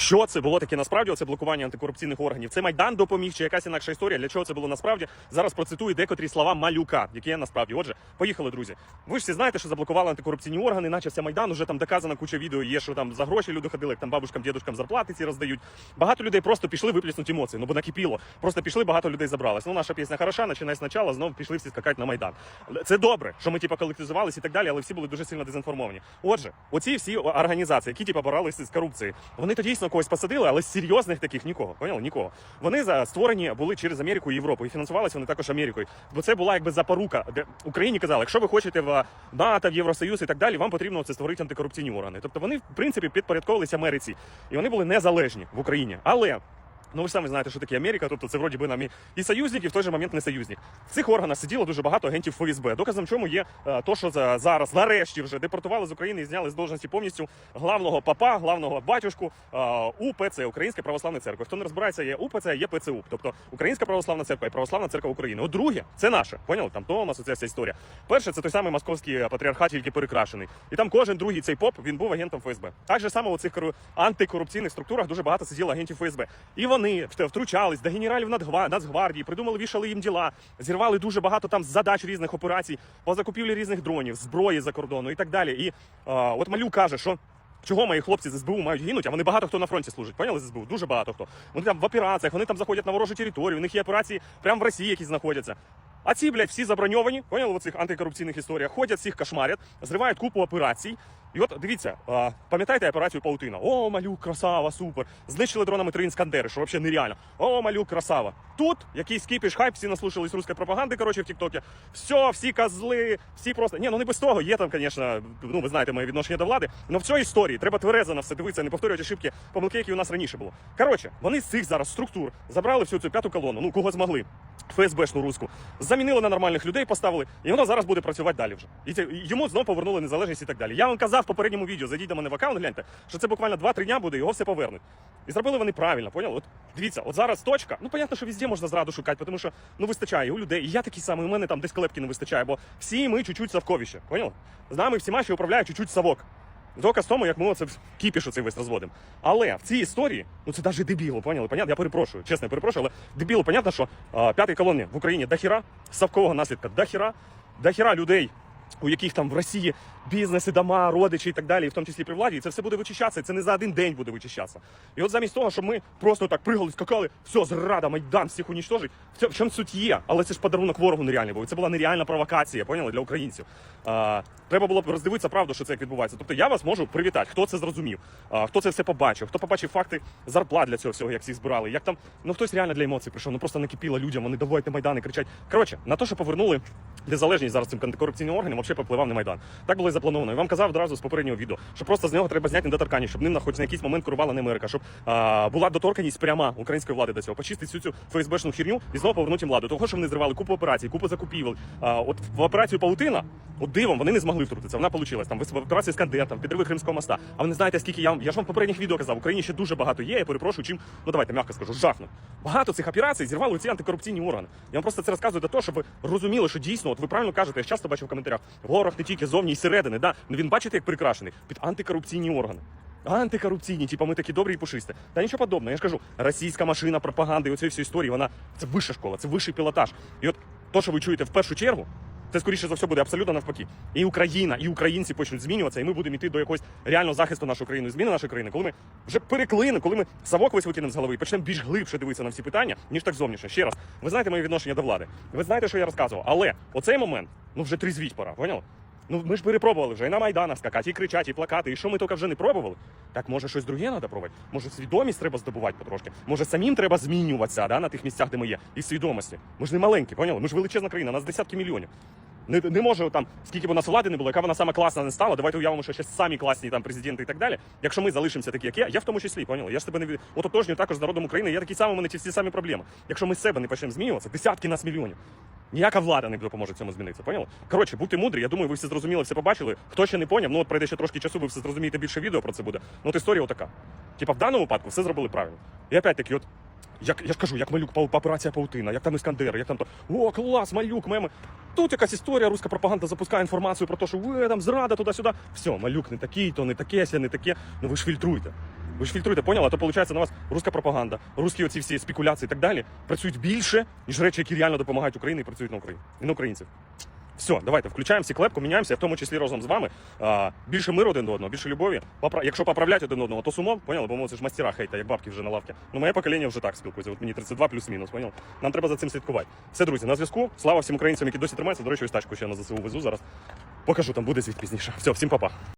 Що це було таке насправді? Це блокування антикорупційних органів. Це майдан допоміг чи якась інакша історія. Для чого це було насправді? Зараз процитую декотрі слова малюка, які є насправді. Отже, поїхали, друзі. Ви ж всі знаєте, що заблокували антикорупційні органи, начався майдан. Уже там доказана куча відео. Є що там за гроші люди ходили, як там бабушкам, дідушкам зарплати ці роздають. Багато людей просто пішли виплеснути емоції. Ну бо накипіло. Просто пішли, багато людей забралось. Ну наша пісня хороша, починай спочатку, знов пішли всі скакати на майдан. Це добре, що ми типа колективізувалися і так далі, але всі були дуже сильно дезінформовані. Отже, оці всі організації, які типа боролися з корупцією, вони то дійсно когось посадили, але серйозних таких нікого. Поняли? Нікого. Вони за створені були через Америку і Європу, і фінансувалися вони також Америкою. Бо це була якби запорука, де Україні казали, якщо ви хочете в НАТО, в Євросоюз і так далі, вам потрібно це створити антикорупційні органи. Тобто вони, в принципі, підпорядковувалися Америці, і вони були незалежні в Україні. Але Ну, ви ж самі знаєте, що таке Америка, тобто це вроді би нам і, союзник, і в той же момент не союзник. В цих органах сиділо дуже багато агентів ФСБ. Доказом чому є е, то, що за, зараз нарешті вже депортували з України і зняли з должності повністю главного папа, главного батюшку е, УПЦ, Українська православна церква. Хто не розбирається, є УПЦ, є ПЦУ, тобто Українська православна церква і Православна церква України. От друге, це наше. Поняли? Там Томас, оця вся історія. Перше, це той самий московський патріархат, тільки перекрашений. І там кожен другий цей поп він був агентом ФСБ. Так же само у цих антикорупційних структурах дуже багато сиділо агентів ФСБ. І вони вт- втручались до генералів Нацгвардії, придумали, вішали їм діла, зірвали дуже багато там задач різних операцій по закупівлі різних дронів, зброї за кордону і так далі. І а, от Малюк каже, що. Чого мої хлопці з СБУ мають гинуть, а вони багато хто на фронті служить. Поняли з СБУ? Дуже багато хто. Вони там в операціях, вони там заходять на ворожу територію, у них є операції прямо в Росії, які знаходяться. А ці, блядь, всі заброньовані, поняли в цих антикорупційних історіях, ходять, всіх кошмарять, зривають купу операцій. І от дивіться, пам'ятаєте операцію Паутина? О, малюк, красава, супер. Знищили дронами три іскандери, що взагалі нереально. О, малюк, красава. Тут якийсь кіпіш, хайп, всі наслушались руської пропаганди, коротше, в Тіктокі. Все, всі козли, всі просто. Ні, ну не без того. Є там, звісно, ну ви знаєте моє відношення до влади. Але в цій історії треба тверезо на все дивитися, не повторювати ошибки, помилки, які у нас раніше було. Коротше, вони з цих зараз структур забрали всю цю п'яту колону, ну кого змогли. ФСБшну руську, замінили на нормальних людей, поставили, і воно зараз буде працювати далі вже. І йому знову повернули незалежність і так далі. Я вам казав в попередньому відео, зайдіть до мене в аккаунт, гляньте, що це буквально 2-3 дня буде, його все повернуть. І зробили вони правильно, поняли? От дивіться, от зараз точка. Ну, понятно, що везде можна зраду шукати, тому що ну вистачає у людей. І я такий самий, у мене там десь клепки не вистачає, бо всі ми чуть-чуть совковіше, поняли? З нами всіма ще управляє чуть-чуть совок. Доказ тому, як ми оце кіпіш оцей весь розводимо. Але в цій історії, ну це навіть дебіло, поняли? Понятно? Я перепрошую, чесно, я перепрошую, але дебіло, понятно, що а, п'ятій колоні в Україні дохіра, совкового наслідка дохіра, дохіра людей, у яких там в Росії бізнеси, дома, родичі і так далі, і в тому числі при владі, і це все буде вичищатися, і це не за один день буде вичищатися. І от замість того, щоб ми просто так пригали, скакали, все, зрада, майдан, всіх унічтожить, в чому суть є, але це ж подарунок ворогу нереальний був. Це була нереальна провокація, поняли, для українців. А, треба було б роздивитися правду, що це як відбувається. Тобто я вас можу привітати, хто це зрозумів, а, хто це все побачив, хто побачив факти зарплат для цього всього, як всіх збирали, як там, ну хтось реально для емоцій прийшов, ну просто накипіло людям, вони давайте майдани кричать. Коротше, на те, що повернули незалежність зараз цим антикорупційним органам, взагалі попливав не майдан. Так було і заплановано. І вам казав одразу з попереднього відео, що просто з нього треба зняти недоторканність, щоб ним на хоч на якийсь момент керувала не Америка, щоб а, була доторканість пряма української влади до цього, почистити всю цю ФСБшну хірню і знову повернути владу. Того, що вони зривали купу операцій, купу закупівель. А, от в операцію Паутина, от дивом, вони не змогли втрутитися. Вона получилась там в операції Скандер, там підриви Кримського моста. А ви не знаєте, скільки я я ж вам попередніх відео казав, в Україні ще дуже багато є. Я перепрошую, чим ну давайте м'яко скажу, жахну. Багато цих операцій зірвали ці антикорупційні органи. Я вам просто це розказую для того, щоб ви розуміли, що дійсно, от ви правильно кажете, я часто бачу в коментарях, ворог не тільки зовні і середини, да ну він бачите, як прикрашений під антикорупційні органи. Антикорупційні, типу, ми такі добрі і пушисті. Та нічого подобного. Я ж кажу, російська машина пропаганди, і оцієї всієї історії, вона це вища школа, це вищий пілотаж. І от то, що ви чуєте в першу чергу, це скоріше за все буде абсолютно навпаки. І Україна, і українці почнуть змінюватися, і ми будемо йти до якогось реального захисту нашої країни, зміни нашої країни, коли ми вже переклинемо, коли ми совок весь викинемо з голови і почнемо більш глибше дивитися на всі питання, ніж так зовнішньо. Ще раз, ви знаєте моє відношення до влади. Ви знаєте, що я розказував. Але оцей момент, ну вже трізвіть пора, поняли? Ну ми ж перепробували вже і на майданах скакати, і кричати, і плакати, і що ми тільки вже не пробували. Так може щось друге треба пробувати? Може свідомість треба здобувати потрошки? Може самим треба змінюватися да, на тих місцях, де ми є, і свідомості. Ми ж не маленькі, поняли? Ми ж величезна країна, нас десятки мільйонів. Не, не може там, скільки б у нас влади не було, яка вона сама класна не стала. Давайте уявимо, що ще самі класні там президенти і так далі. Якщо ми залишимося такі, як я, я в тому числі, поняли? Я ж себе не від- ототожнюю також з народом України. Я такий самий, у мене ті всі самі проблеми. Якщо ми себе не почнемо змінюватися, десятки нас мільйонів. Ніяка влада не допоможе цьому змінитися, поняли? Коротше, будьте мудрі, я думаю, ви все зрозуміли, все побачили. Хто ще не поняв, ну от пройде ще трошки часу, ви все зрозумієте більше відео про це буде. Ну от історія отака. Типа в даному випадку все зробили правильно. І опять таки, от як я ж кажу, як малюк операція Паутина, як там Іскандер, як там то о, клас, малюк, меми. Тут якась історія, руська пропаганда запускає інформацію про те, що ви там зрада туди-сюди. Все, малюк не такий, то не таке, ся не таке. Ну ви ж фільтруйте. Ви ж фільтруєте, поняли? А то виходить на вас руська пропаганда, русські оці всі спекуляції і так далі працюють більше, ніж речі, які реально допомагають Україні і працюють на Україні і на українців. Все, давайте включаємо всі клепку, міняємося, в тому числі разом з вами. А, більше миру один до одного, більше любові. Попра... Якщо поправляти один одного, то сумом, поняли? Бо ми це ж мастера хейта, як бабки вже на лавці. Ну, моє покоління вже так спілкується. От мені 32 плюс-мінус, поняли? Нам треба за цим слідкувати. Все, друзі, на зв'язку. Слава всім українцям, які досі тримаються. До речі, ось тачку ще на ЗСУ везу зараз. Покажу, там буде звідь пізніше. Все, всім па-па.